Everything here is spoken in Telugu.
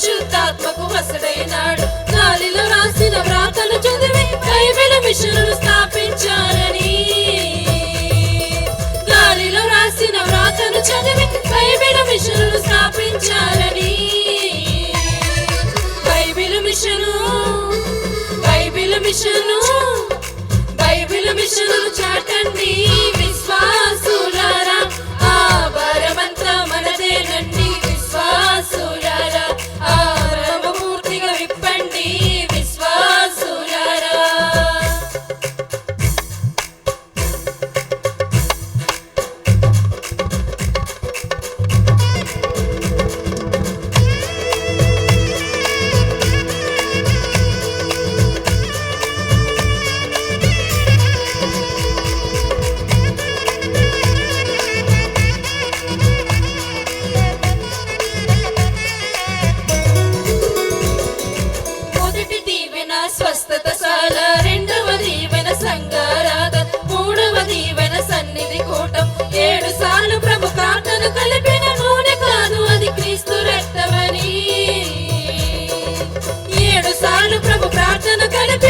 పరిశుద్ధాత్మకు వసడైనాడు గాలిలో రాసిన వ్రాతలు చదివి బైబిల్ మిషన్ను స్థాపించారని. గాలిలో రాసిన వ్రాతను చదివి బైబిల్ మిషన్ను స్థాపించారని. Bible mission Bible mission. nothing gonna be